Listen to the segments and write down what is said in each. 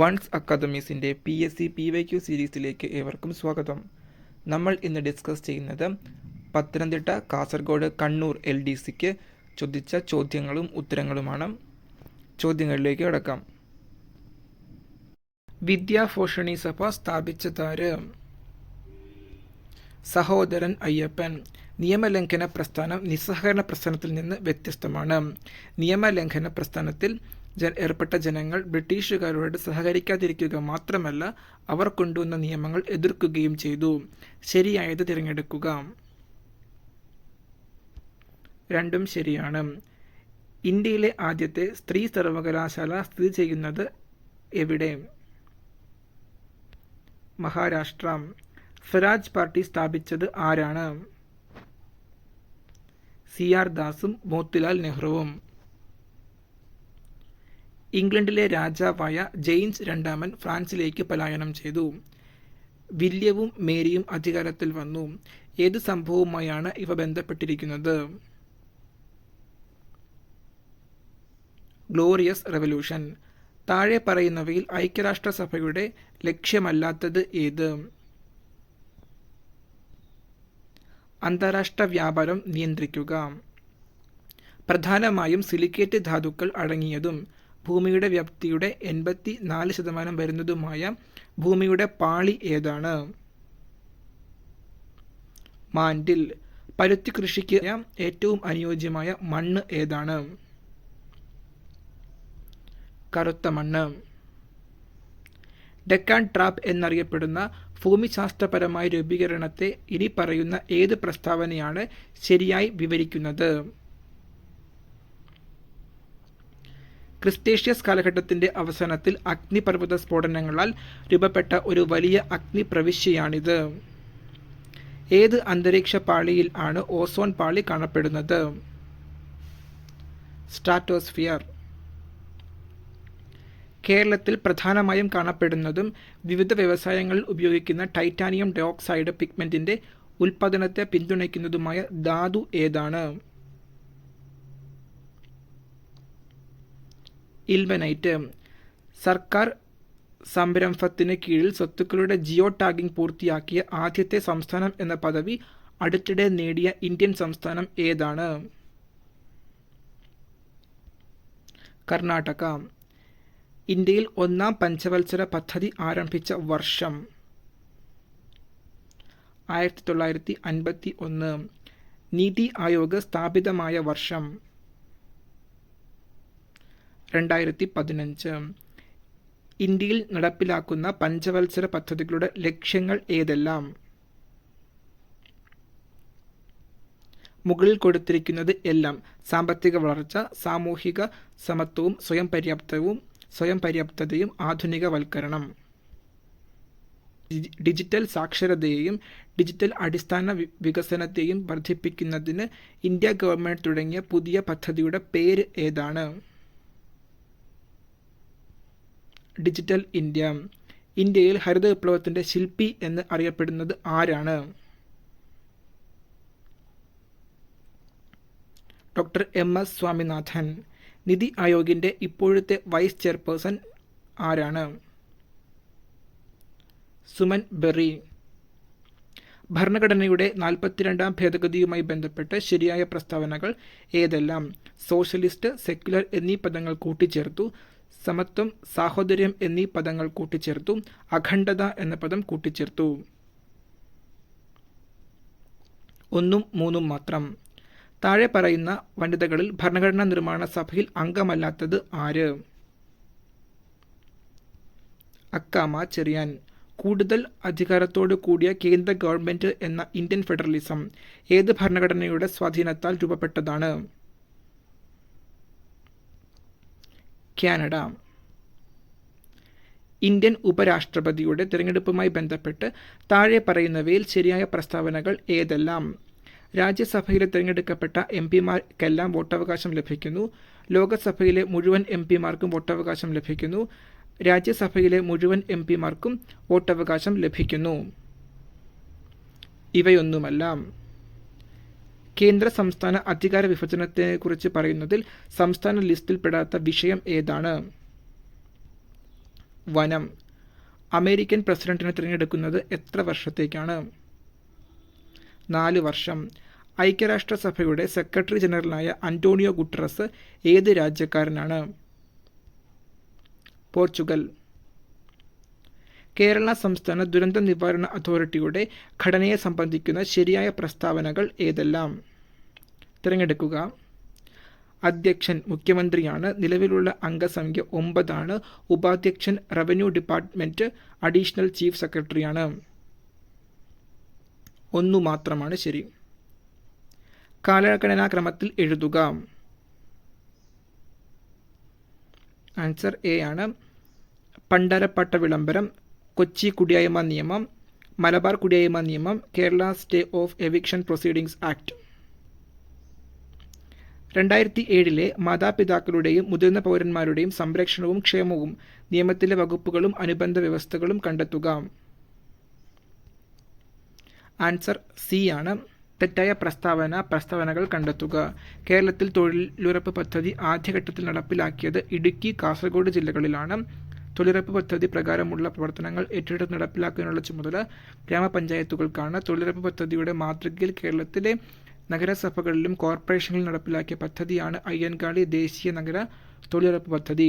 Once അക്കാദമീസിന്റെ P S C P Y Q സീരീസിലേക്ക് ഏവർക്കും സ്വാഗതം. നമ്മൾ ഇന്ന് ഡിസ്കസ് ചെയ്യുന്നത് പത്തനംതിട്ട കാസർഗോഡ് കണ്ണൂർ എൽ ഡി സിക്ക് ചോദിച്ച ചോദ്യങ്ങളും ഉത്തരങ്ങളുമാണ്. ചോദ്യങ്ങളിലേക്ക് കടക്കാം. വിദ്യാഭൂഷണി സഭ സ്ഥാപിച്ചതാര്? സഹോദരൻ അയ്യപ്പൻ. നിയമലംഘന പ്രസ്ഥാനം നിസ്സഹകരണ പ്രസ്ഥാനത്തിൽ നിന്ന് വ്യത്യസ്തമാണ്. നിയമലംഘന പ്രസ്ഥാനത്തിൽ ഏർപ്പെട്ട ജനങ്ങൾ ബ്രിട്ടീഷുകാരോട് സഹകരിക്കാതിരിക്കുക മാത്രമല്ല അവർ കൊണ്ടുവന്ന നിയമങ്ങൾ എതിർക്കുകയും ചെയ്തു. ശരിയായത് തിരഞ്ഞെടുക്കുക. രണ്ടും ശരിയാണ്. ഇന്ത്യയിലെ ആദ്യത്തെ സ്ത്രീ സർവകലാശാല സ്ഥിതി ചെയ്യുന്നത് എവിടെ? മഹാരാഷ്ട്ര. സ്വരാജ് പാർട്ടി സ്ഥാപിച്ചത് ആരാണ്? സി ആർ ദാസും മോത്തിലാൽ നെഹ്റുവും. ഇംഗ്ലണ്ടിലെ രാജാവായ ജെയിംസ് രണ്ടാമൻ ഫ്രാൻസിലേക്ക് പലായനം ചെയ്തു. വില്യവും മേരിയും അധികാരത്തിൽ വന്നു. ഏത് സംഭവവുമായാണ് ഇവ ബന്ധപ്പെട്ടിരിക്കുന്നത്? Glorious revolution. താഴെ പറയുന്നവയിൽ ഐക്യരാഷ്ട്രസഭയുടെ ലക്ഷ്യമല്ലാത്തത് ഏത്? അന്താരാഷ്ട്ര വ്യാപാരം നിയന്ത്രിക്കുക. പ്രധാനമായും സിലിക്കേറ്റ് ധാതുക്കൾ അടങ്ങിയതും ഭൂമിയുടെ വ്യാപ്തിയുടെ എൺപത്തി നാല് ശതമാനം വരുന്നതുമായ ഭൂമിയുടെ പാളി ഏതാണ്? മാൻഡിൽ. പരുത്തി കൃഷിക്ക് ഏറ്റവും അനുയോജ്യമായ മണ്ണ് ഏതാണ്? കറുത്ത മണ്ണ്. ഡെക്കാൻ ട്രാപ്പ് എന്നറിയപ്പെടുന്ന ഭൂമിശാസ്ത്രപരമായ രൂപീകരണത്തെ ഇനി പറയുന്ന ഏത് പ്രസ്താവനയാണ് ശരിയായി വിവരിക്കുന്നത്? ക്രിസ്റ്റേഷ്യസ് കാലഘട്ടത്തിന്റെ അവസാനത്തിൽ അഗ്നിപർവത സ്ഫോടനങ്ങളാൽ രൂപപ്പെട്ട ഒരു വലിയ അഗ്നിപ്രവിശ്യയാണിത്. ഏത് അന്തരീക്ഷ പാളിയിൽ ആണ് ഓസോൺ പാളി കാണപ്പെടുന്നത്? സ്ട്രാറ്റോസ്ഫിയർ. കേരളത്തിൽ പ്രധാനമായും കാണപ്പെടുന്നതും വിവിധ വ്യവസായങ്ങളിൽ ഉപയോഗിക്കുന്ന ടൈറ്റാനിയം ഡയോക്സൈഡ് പിഗ്മെന്റിന്റെ ഉൽപാദനത്തെ പിന്തുണയ്ക്കുന്നതുമായ ധാതു ഏതാണ്? ഇൽവനൈറ്റ് സർക്കാർ സംരംഭത്തിന് കീഴിൽ സ്വത്തുക്കളുടെ ജിയോ ടാഗിംഗ് പൂർത്തിയാക്കിയ ആദ്യത്തെ സംസ്ഥാനം എന്ന പദവി അടുത്തിടെ നേടിയ ഇന്ത്യൻ സംസ്ഥാനം ഏതാണ്? കർണാടക. ഇന്ത്യയിൽ ഒന്നാം പഞ്ചവത്സര പദ്ധതി ആരംഭിച്ച വർഷം ആയിരത്തി തൊള്ളായിരത്തി അൻപത്തി ഒന്ന് നീതി ആയോഗ് സ്ഥാപിതമായ വർഷം. രണ്ടായിരത്തി പതിനഞ്ച് ഇന്ത്യയിൽ നടപ്പിലാക്കുന്ന പഞ്ചവത്സര പദ്ധതികളുടെ ലക്ഷ്യങ്ങൾ ഏതെല്ലാം? മുകളിൽ കൊടുത്തിരിക്കുന്നത് എല്ലാം സാമ്പത്തിക വളർച്ച സാമൂഹിക സമത്വവും സ്വയം പര്യാപ്തവും സ്വയം പര്യാപ്തതയും ആധുനികവൽക്കരണം. ഡിജിറ്റൽ സാക്ഷരതയെയും ഡിജിറ്റൽ അടിസ്ഥാന വികസനത്തെയും വർദ്ധിപ്പിക്കുന്നതിന് ഇന്ത്യ ഗവൺമെന്റ് തുടങ്ങിയ പുതിയ പദ്ധതിയുടെ പേര് ഏതാണ്? Digital India. ഇന്ത്യയിൽ ഹരിത വിപ്ലവത്തിന്റെ ശില്പി എന്ന് അറിയപ്പെടുന്നത് ആരാണ്? Doctor M S Swaminathan NITI ആയോഗിന്റെ ഇപ്പോഴത്തെ വൈസ് ചെയർപേഴ്സൺ ആരാണ്? സുമൻ ബെറി ഭരണഘടനയുടെ നാൽപ്പത്തിരണ്ടാം ഭേദഗതിയുമായി ബന്ധപ്പെട്ട് ശരിയായ പ്രസ്താവനകൾ ഏതെല്ലാം? സോഷ്യലിസ്റ്റ് സെക്യുലർ എന്നീ പദങ്ങൾ കൂട്ടിച്ചേർത്തു. സമത്വം സാഹോദര്യം എന്നീ പദങ്ങൾ കൂട്ടിച്ചേർത്തു അഖണ്ഡത എന്ന പദം കൂട്ടിച്ചേർത്തു. ഒന്നും മൂന്നും മാത്രം. താഴെ പറയുന്ന വനിതകളിൽ ഭരണഘടനാ നിർമ്മാണ സഭയിൽ അംഗമല്ലാത്തത് ആര്? അക്കാമ ചെറിയാൻ. കൂടുതൽ അധികാരത്തോടു കൂടിയ കേന്ദ്ര ഗവൺമെന്റ് എന്ന ഇന്ത്യൻ ഫെഡറലിസം ഏത് ഭരണഘടനയുടെ സ്വാധീനത്താൽ രൂപപ്പെട്ടതാണ്? കാനഡ. ഇന്ത്യൻ ഉപരാഷ്ട്രപതിയുടെ തിരഞ്ഞെടുപ്പുമായി ബന്ധപ്പെട്ട് താഴെ പറയുന്നവയിൽ ശരിയായ പ്രസ്താവനകൾ ഏതെല്ലാം? രാജ്യസഭയിലെ തിരഞ്ഞെടുക്കപ്പെട്ട എം പിമാർക്കെല്ലാം വോട്ടവകാശം ലഭിക്കുന്നു. ലോകസഭയിലെ മുഴുവൻ എം പിമാർക്കും വോട്ടവകാശം ലഭിക്കുന്നു. രാജ്യസഭയിലെ മുഴുവൻ എം പിമാർക്കും വോട്ടവകാശം ലഭിക്കുന്നു. ഇവയൊന്നുമല്ല. കേന്ദ്ര സംസ്ഥാന അധികാര വിഭജനത്തെക്കുറിച്ച് പറയുന്നതിൽ സംസ്ഥാന ലിസ്റ്റിൽ പെടാത്ത വിഷയം ഏതാണ്? വനം. അമേരിക്കൻ പ്രസിഡന്റിനെ തിരഞ്ഞെടുക്കുന്നത് എത്ര വർഷത്തേക്കാണ്? നാല് വർഷം. ഐക്യരാഷ്ട്രസഭയുടെ സെക്രട്ടറി ജനറലായ അന്റോണിയോ ഗുട്ടറസ് ഏത് രാജ്യക്കാരനാണ്? പോർച്ചുഗൽ. കേരള സംസ്ഥാന ദുരന്ത നിവാരണ അതോറിറ്റിയുടെ ഘടനയെ സംബന്ധിക്കുന്ന ശരിയായ പ്രസ്താവനകൾ ഏതെല്ലാം? തിരഞ്ഞെടുക്കുക. അധ്യക്ഷൻ മുഖ്യമന്ത്രിയാണ്. നിലവിലുള്ള അംഗസംഖ്യ ഒമ്പതാണ്. ഉപാധ്യക്ഷൻ റവന്യൂ ഡിപ്പാർട്ട്മെന്റ് അഡീഷണൽ ചീഫ് സെക്രട്ടറിയാണ്. ഒന്നു മാത്രമാണ് ശരി. കാലഗണനാക്രമത്തിൽ എഴുതുക. ആൻസർ എ ആണ്. പണ്ടരപ്പട്ട വിളംബരം കൊച്ചി കുടിയായ്മ നിയമം മലബാർ കുടിയായ്മ നിയമം Kerala stay of eviction proceedings act. രണ്ടായിരത്തി ഏഴിലെ മാതാപിതാക്കളുടെയും മുതിർന്ന പൗരന്മാരുടെയും സംരക്ഷണവും ക്ഷേമവും നിയമത്തിലെ വകുപ്പുകളും അനുബന്ധ വ്യവസ്ഥകളും കണ്ടെത്തുക. ആൻസർ സി ആണ്. തെറ്റായ പ്രസ്താവന പ്രസ്താവനകൾ കണ്ടെത്തുക. കേരളത്തിൽ തൊഴിലുറപ്പ് പദ്ധതി ആദ്യഘട്ടത്തിൽ നടപ്പിലാക്കിയത് ഇടുക്കി കാസർഗോഡ് ജില്ലകളിലാണ്. തൊഴിലുറപ്പ് പദ്ധതി പ്രകാരമുള്ള പ്രവർത്തനങ്ങൾ ഏറ്റെടുത്ത് നടപ്പിലാക്കുന്നതിനുള്ള ചുമതല ഗ്രാമപഞ്ചായത്തുകൾക്കാണ്. തൊഴിലുറപ്പ് പദ്ധതിയുടെ മാതൃകയിൽ കേരളത്തിലെ നഗരസഭകളിലും കോർപ്പറേഷനിലും നടപ്പിലാക്കിയ പദ്ധതിയാണ് അയ്യൻകാളി ദേശീയ നഗര തൊഴിലുറപ്പ് പദ്ധതി.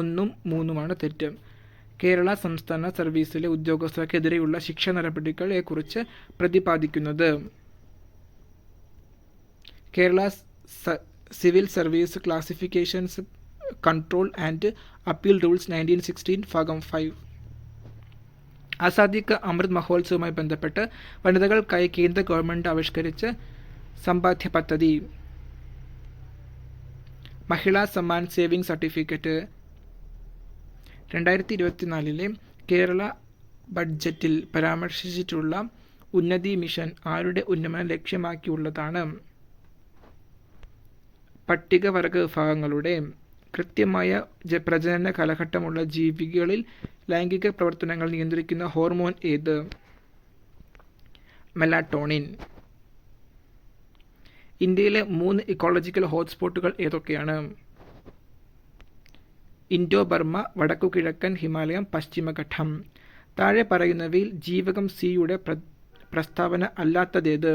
ഒന്നും മൂന്നുമാണ് തെറ്റ്. കേരള സംസ്ഥാന സർവീസിലെ ഉദ്യോഗസ്ഥർക്കെതിരെയുള്ള ശിക്ഷ നടപടികളെക്കുറിച്ച് പ്രതിപാദിക്കുന്നത്. Kerala civil service classifications control and appeal rules nineteen sixteen ഭാഗം ഫൈവ്. ആസാദി അമൃത് മഹോത്സവവുമായി ബന്ധപ്പെട്ട് വനിതകൾക്കായി കേന്ദ്ര ഗവൺമെന്റ് ആവിഷ്കരിച്ച സമ്പാദ്യ പദ്ധതി. Mahila Samman saving certificate. രണ്ടായിരത്തി ഇരുപത്തിനാലിലെ കേരള ബഡ്ജറ്റിൽ പരാമർശിച്ചിട്ടുള്ള ഉന്നതി മിഷൻ ആരുടെ ഉന്നമനം ലക്ഷ്യമാക്കിയുള്ളതാണ്? പട്ടികവർഗ വിഭാഗങ്ങളുടെ കൃത്യമായ പ്രജനന കാലഘട്ടമുള്ള ജീവികളിൽ ലൈംഗിക പ്രവർത്തനങ്ങൾ നിയന്ത്രിക്കുന്ന ഹോർമോൺ ഏത്? മെലാട്ടോണിൻ. ഇന്ത്യയിലെ മൂന്ന് ഇക്കോളജിക്കൽ ഹോട്ട്സ്പോട്ടുകൾ ഏതൊക്കെയാണ്? ഇൻഡോ വടക്കു കിഴക്കൻ ഹിമാലയം പശ്ചിമഘട്ടം താഴെ പറയുന്നവയിൽ ജീവകം സിയുടെ പ്രസ്താവന അല്ലാത്തതേത്?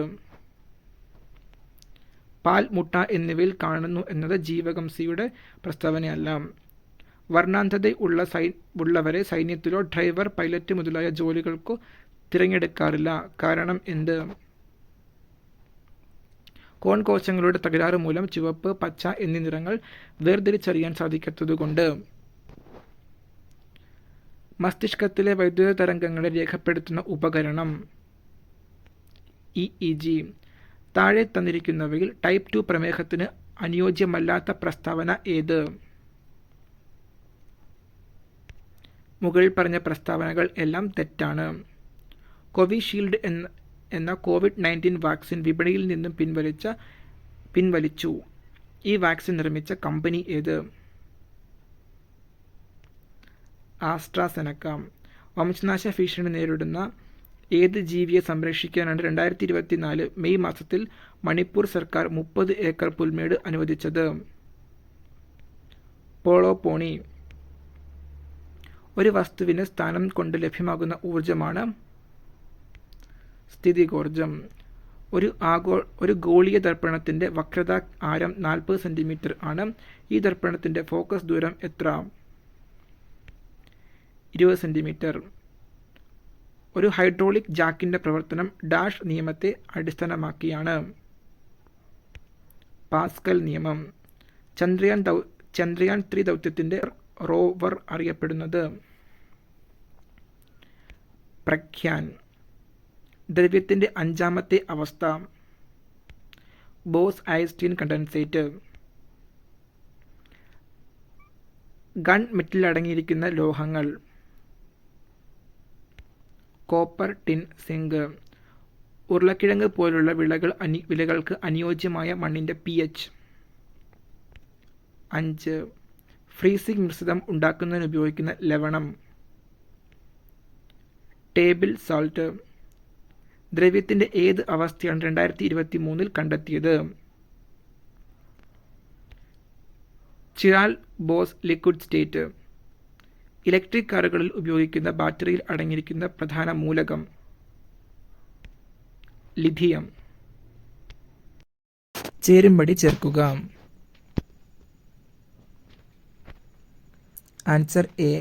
പാൽ മുട്ട എന്നിവയിൽ കാണുന്നു എന്നത് ജീവകം സിയുടെ പ്രസ്താവനയല്ല. വർണാന്ധത ഉള്ള സൈ ഉള്ളവരെ സൈന്യത്തിലോ ഡ്രൈവർ പൈലറ്റ് മുതലായ ജോലികൾക്കോ തിരഞ്ഞെടുക്കാറില്ല. കാരണം എന്ത്? കോൺ കോശങ്ങളുടെ തകരാറ് മൂലം ചുവപ്പ് പച്ച എന്നീ നിറങ്ങൾ വേർതിരിച്ചറിയാൻ സാധിക്കാത്തതുകൊണ്ട്. മസ്തിഷ്കത്തിലെ വൈദ്യുത തരംഗങ്ങളെ രേഖപ്പെടുത്തുന്ന ഉപകരണം. E E G. താഴെ തന്നിരിക്കുന്നവയിൽ ടൈപ്പ് ടു പ്രമേഹത്തിന് അനുയോജ്യമല്ലാത്ത പ്രസ്താവന ഏത്? മുകളിൽ പറഞ്ഞ പ്രസ്താവനകൾ എല്ലാം തെറ്റാണ്. കോവിഷീൽഡ് എന്ന എന്ന കോവിഡ് നയന്റീൻ വാക്സിൻ വിപണിയിൽ നിന്നും പിൻവലിച്ച പിൻവലിച്ചു. ഈ വാക്സിൻ നിർമ്മിച്ച കമ്പനി ഏത്? ആസ്ട്രാസെനക്ക. വംശനാശ ഭീഷണി നേരിടുന്ന ഏത് ജീവിയെ സംരക്ഷിക്കാനാണ് രണ്ടായിരത്തി ഇരുപത്തിനാല് മെയ് മാസത്തിൽ മണിപ്പൂർ സർക്കാർ മുപ്പത് ഏക്കർ പുൽമേട് അനുവദിച്ചത്? പോളോ പോണി ഒരു വസ്തുവിന് സ്ഥാനം കൊണ്ട് ലഭ്യമാകുന്ന ഊർജമാണ് സ്ഥിതികോർജം ഒരു ആഗോ ഒരു ഗോളീയ ദർപ്പണത്തിന്റെ വക്രത ആരം നാൽപ്പത് സെന്റിമീറ്റർ ആണ്. ഈ ദർപ്പണത്തിന്റെ ഫോക്കസ് ദൂരം എത്ര? ഇരുപത് സെന്റിമീറ്റർ ഒരു ഹൈഡ്രോളിക് ജാക്കിന്റെ പ്രവർത്തനം ഡാഷ് നിയമത്തെ അടിസ്ഥാനമാക്കിയാണ്. പാസ്കൽ നിയമം. ചന്ദ്രയാൻ ദൗ ചന്ദ്രയാൻ ത്രീ ദൗത്യത്തിന്റെ റോവർ അറിയപ്പെടുന്നത്. പ്രഖ്യാൻ. ദ്രവ്യത്തിന്റെ അഞ്ചാമത്തെ അവസ്ഥ. Bose Einstein condensate. Gun metal അടങ്ങിയിരിക്കുന്ന ലോഹങ്ങൾ. Copper tin zinc. ഉരുളക്കിഴങ്ങ് പോലുള്ള വിളകൾ അനി വിളകൾക്ക് അനുയോജ്യമായ മണ്ണിന്റെ പി എച്ച് അഞ്ച്. ഫ്രീസിംഗ് മിശ്രിതം ഉണ്ടാക്കുന്നതിന് ഉപയോഗിക്കുന്ന ലവണം. Table salt. ദ്രവ്യത്തിന്റെ ഏത് അവസ്ഥയാണ് രണ്ടായിരത്തി ഇരുപത്തി മൂന്നിൽ കണ്ടെത്തിയത്? Chiral Bose liquid state. Electric കാറുകളിൽ ഉപയോഗിക്കുന്ന ബാറ്ററിയിൽ അടങ്ങിയിരിക്കുന്ന പ്രധാന മൂലകം ലിഥിയം. ചേരുംപടി ചേർക്കുക. Answer A.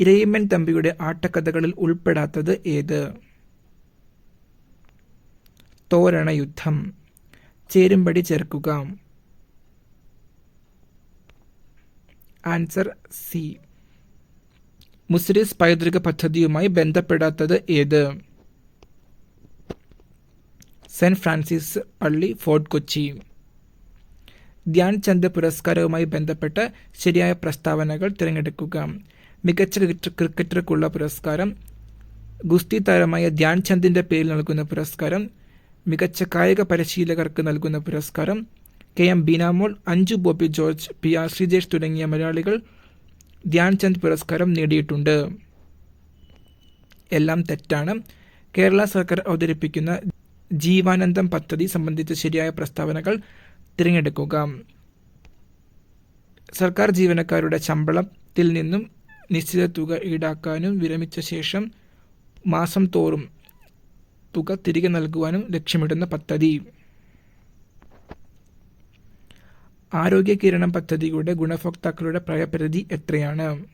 ഇരയിമ്മൻ തമ്പിയുടെ ആട്ടക്കഥകളിൽ ഉൾപ്പെടാത്തത് ഏത്? തോരണയുദ്ധം. ചേരുംപടി ചേർക്കുക. Answer C. മുസ്ലിസ് പൈതൃക പദ്ധതിയുമായി ബന്ധപ്പെടാത്തത് ഏത്? സെന്റ് ഫ്രാൻസിസ് പള്ളി ഫോർട്ട് കൊച്ചി. ധ്യാൻ ചന്ദ് പുരസ്കാരവുമായി ബന്ധപ്പെട്ട ശരിയായ പ്രസ്താവനകൾ തിരഞ്ഞെടുക്കുക. മികച്ച ക്രിക്കറ്റർക്കുള്ള പുരസ്കാരം. ഗുസ്തി താരമായ ധ്യാൻ ചന്ദിന്റെ പേരിൽ നൽകുന്ന പുരസ്കാരം. മികച്ച കായിക പരിശീലകർക്ക് നൽകുന്ന പുരസ്കാരം. K M Beenamol Anju Bobby George P R Sreejesh തുടങ്ങിയ മലയാളികൾ ധ്യാൻചന്ദ് പുരസ്കാരം നേടിയിട്ടുണ്ട്. എല്ലാം തെറ്റാണ്. കേരള സർക്കാർ അവതരിപ്പിക്കുന്ന ജീവാനന്ദം പദ്ധതി സംബന്ധിച്ച ശരിയായ പ്രസ്താവനകൾ തിരഞ്ഞെടുക്കുക. സർക്കാർ ജീവനക്കാരുടെ ശമ്പളത്തിൽ നിന്നും നിശ്ചിത തുക ഈടാക്കാനും വിരമിച്ച ശേഷം മാസം തോറും തുക തിരികെ നൽകുവാനും ലക്ഷ്യമിടുന്ന പദ്ധതി. ആരോഗ്യ കിരണം പദ്ധതിയുടെ ഗുണഭോക്താക്കളുടെ പ്രായപരിധി എത്രയാണ്?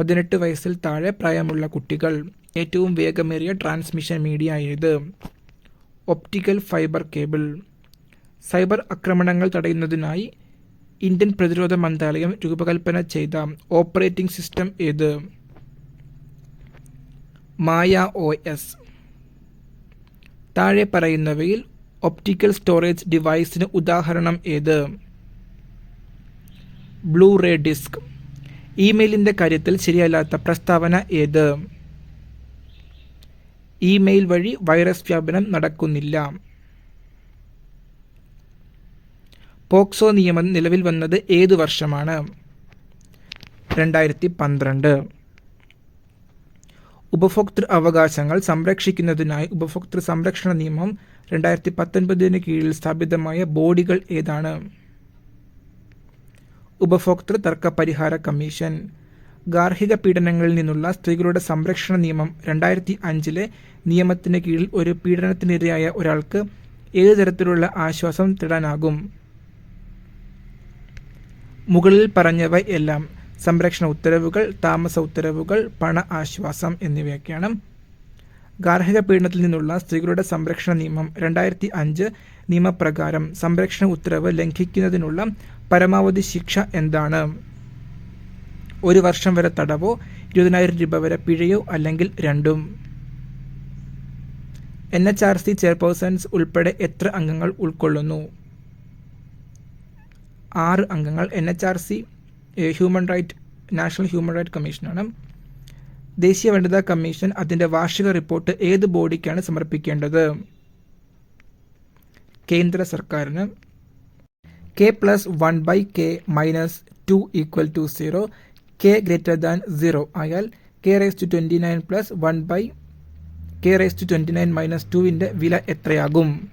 പതിനെട്ട് വയസ്സിൽ താഴെ പ്രായമുള്ള കുട്ടികൾ ഏറ്റവും വേഗമേറിയ ട്രാൻസ്മിഷൻ മീഡിയ ഏത്? Optical fibre cable. സൈബർ ആക്രമണങ്ങൾ തടയുന്നതിനായി ഇന്ത്യൻ പ്രതിരോധ മന്ത്രാലയം രൂപകൽപ്പന ചെയ്ത ഓപ്പറേറ്റിംഗ് സിസ്റ്റം ഏത്? Maya O S. താഴെ പറയുന്നവയിൽ ഒപ്റ്റിക്കൽ സ്റ്റോറേജ് ഡിവൈസിന് ഉദാഹരണം ഏത്? Blue ray disk. ഇമെയിലിന്റെ കാര്യത്തിൽ ശരിയല്ലാത്ത പ്രസ്താവന ഏത്? ഇമെയിൽ വഴി വൈറസ് വ്യാപനം നടക്കുന്നില്ല. പോക്സോ നിയമം നിലവിൽ വന്നത് ഏതു വർഷമാണ്? രണ്ടായിരത്തി പന്ത്രണ്ട്. ഉപഭോക്തൃ അവകാശങ്ങൾ സംരക്ഷിക്കുന്നതിനായി ഉപഭോക്തൃ സംരക്ഷണ നിയമം രണ്ടായിരത്തി പത്തൊൻപതിന് കീഴിൽ സ്ഥാപിതമായ ബോഡികൾ ഏതാണ്? ഉപഭോക്തൃ തർക്ക പരിഹാര കമ്മീഷൻ. ഗാർഹിക പീഡനങ്ങളിൽ നിന്നുള്ള സ്ത്രീകളുടെ സംരക്ഷണ നിയമം രണ്ടായിരത്തി അഞ്ചിലെ നിയമത്തിന് കീഴിൽ ഒരു പീഡനത്തിനിരയായ ഒരാൾക്ക് ഏത് തരത്തിലുള്ള ആശ്വാസം തേടാനാകും? മുകളിൽ പറഞ്ഞവ എല്ലാം. സംരക്ഷണ ഉത്തരവുകൾ താമസ ഉത്തരവുകൾ പണ ആശ്വാസം എന്നിവയൊക്കെയാണ്. ഗാർഹിക പീഡനത്തിൽ നിന്നുള്ള സ്ത്രീകളുടെ സംരക്ഷണ നിയമം രണ്ടായിരത്തി അഞ്ച് നിയമപ്രകാരം സംരക്ഷണ ഉത്തരവ് ലംഘിക്കുന്നതിനുള്ള പരമാവധി ശിക്ഷ എന്താണ്? ഒരു വർഷം വരെ തടവോ ഇരുപതിനായിരം രൂപ വരെ പിഴയോ അല്ലെങ്കിൽ രണ്ടും? N H R C chairpersons ഉൾപ്പെടെ എത്ര അംഗങ്ങൾ ഉൾക്കൊള്ളുന്നു? ആറ് അംഗങ്ങൾ N H R C human right national human right കമ്മീഷനാണ് ദേശീയ വനിതാ കമ്മീഷൻ അതിന്റെ വാർഷിക റിപ്പോർട്ട് ഏത് ബോഡിക്കാണ് സമർപ്പിക്കേണ്ടത്? കേന്ദ്ര സർക്കാരിന്. K plus one by k minus two equal to zero k greater than zero ആയാൽ k raise to twenty nine plus one by k raise to twenty nine minus ടുവിന്റെ വില എത്രയാകും?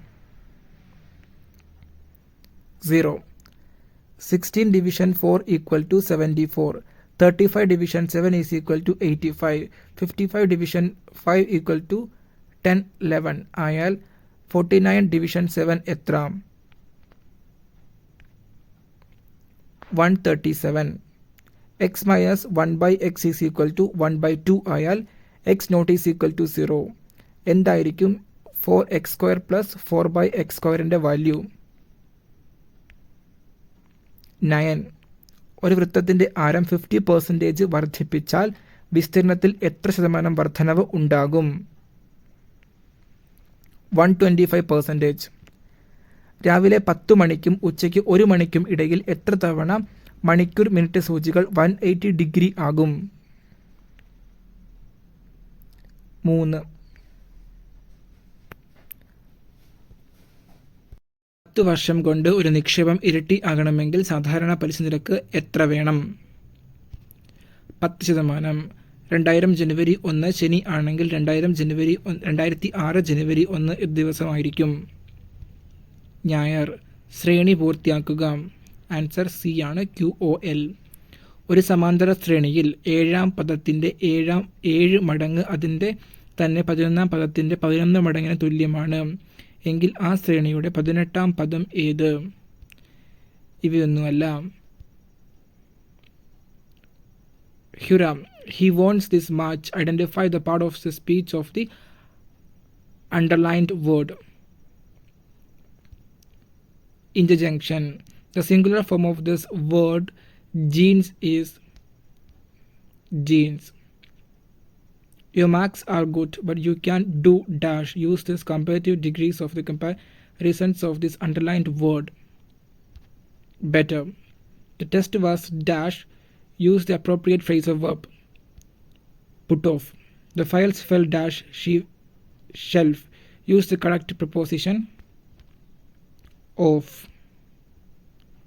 Zero sixteen division four equal to seventy four thirty five division seven is equal to eighty five fifty five division five equal to ten eleven ആയാൽ forty nine division seven എത്ര one thirty seven x minus one by x is equal to one by two ആയാൽ x not is equal to zero എന്തായിരിക്കും four x square plus four by x സ്ക്വയറിൻ്റെ value nine. ഒരു വൃത്തത്തിന്റെ ആരം fifty percentage വർദ്ധിപ്പിച്ചാൽ വിസ്തീർണത്തിൽ എത്ര ശതമാനം വർധനവ് ഉണ്ടാകും? വൺ ട്വന്റി ഫൈവ് പെർസെന്റേജ് രാവിലെ പത്തു മണിക്കും ഉച്ചയ്ക്ക് ഒരു മണിക്കും ഇടയിൽ എത്ര തവണ മണിക്കൂർ മിനിറ്റ് സൂചികൾ വൺ എയ്റ്റി ഡിഗ്രി ആകും? മൂന്ന്. പത്ത് വർഷം കൊണ്ട് ഒരു നിക്ഷേപം ഇരട്ടി ആകണമെങ്കിൽ സാധാരണ പലിശ നിരക്ക് എത്ര വേണം? പത്ത് ശതമാനം. രണ്ടായിരം ജനുവരി ഒന്ന് ശനി ആണെങ്കിൽ രണ്ടായിരം ജനുവരി രണ്ടായിരത്തി ആറ് ജനുവരി ഒന്ന് ദിവസമായിരിക്കും. ഞായർ. ശ്രേണി പൂർത്തിയാക്കുക. ആൻസർ സി ആണ് ക്യു ഒ എൽ. ഒരു സമാന്തര ശ്രേണിയിൽ ഏഴാം പദത്തിന്റെ ഏഴാം ഏഴ് മടങ്ങ് അതിന്റെ തന്നെ പതിനൊന്നാം പദത്തിന്റെ പതിനൊന്ന് മടങ്ങിന് തുല്യമാണ്. എങ്കിൽ ആ ശ്രേണിയുടെ പതിനെട്ടാം പദം ഏത്? ഇവയൊന്നുമല്ല. Hurrah he won this match identify the part of the speech of the underlined word interjection the singular form of this word jeans is jeans Your marks are good, but you can't do dash. Use this comparative degrees of the comparisons of this underlined word. Better. The test was dash. Use the appropriate phrasal verb. Put off. The files fell dash she shelf. Use the correct preposition. of.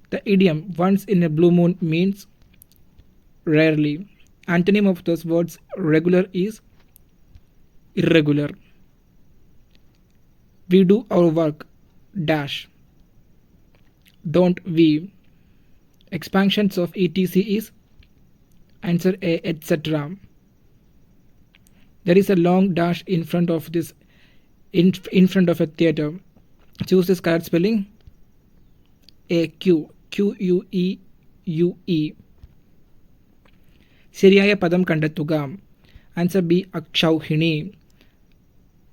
The idiom once in a blue moon means rarely. Antonym of those words regular is irregular. We do our work dash. Don't we? Expansions of etc is answer A, etc. There is a long dash in front of this in, in front of a theater. Choose this correct spelling. A Q Q U E U E ശരിയായ പദം കണ്ടെത്തുക answer B അക്ഷൗഹിണി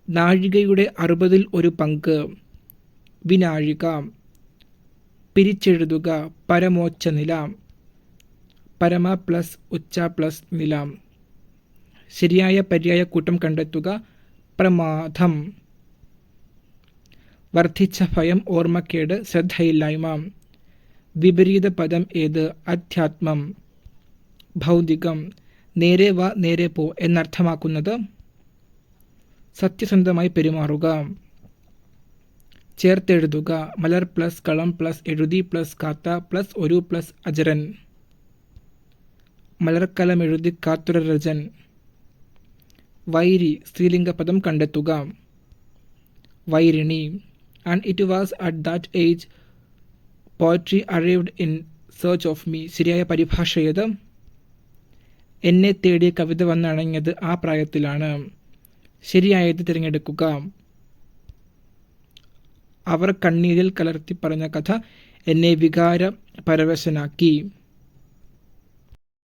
നാഴികയുടെ അറുപതിൽ ഒരു പങ്ക്. വിനാഴിക. പിരിച്ചെഴുതുക. പരമോച്ച നില പരമ plus ഉച്ച plus നില. ശരിയായ പര്യായ കൂട്ടം കണ്ടെത്തുക. പ്രമാദം. വർദ്ധിച്ച ഭയം ഓർമ്മക്കേട് ശ്രദ്ധയില്ലായ്മ. വിപരീത പദം ഏത്? അധ്യാത്മം. ഭൗതികം. നേരെ വ നേരെ പോ എന്നർത്ഥമാക്കുന്നത് സത്യസന്ധമായി പെരുമാറുക. ചേർത്തെഴുതുക. മലർ പ്ലസ് കളം പ്ലസ് എഴുതി പ്ലസ് കാത്ത പ്ലസ് ഒരു പ്ലസ് അജരൻ മലർക്കലം എഴുതി കാത്തുര രജൻ. വൈരി സ്ത്രീലിംഗ പദം കണ്ടെത്തുക. വൈരിണി. And it was at that age poetry arrived in search of me ശരിയായ പരിഭാഷ എന്നെ തേടിയ കവിത വന്നണങ്ങിയത് ആ പ്രായത്തിലാണ്. ശരിയായത് തിരഞ്ഞെടുക്കുക. അവർ കണ്ണീരിൽ കലർത്തി പറഞ്ഞ കഥ എന്നെ വികാര പരവശനാക്കി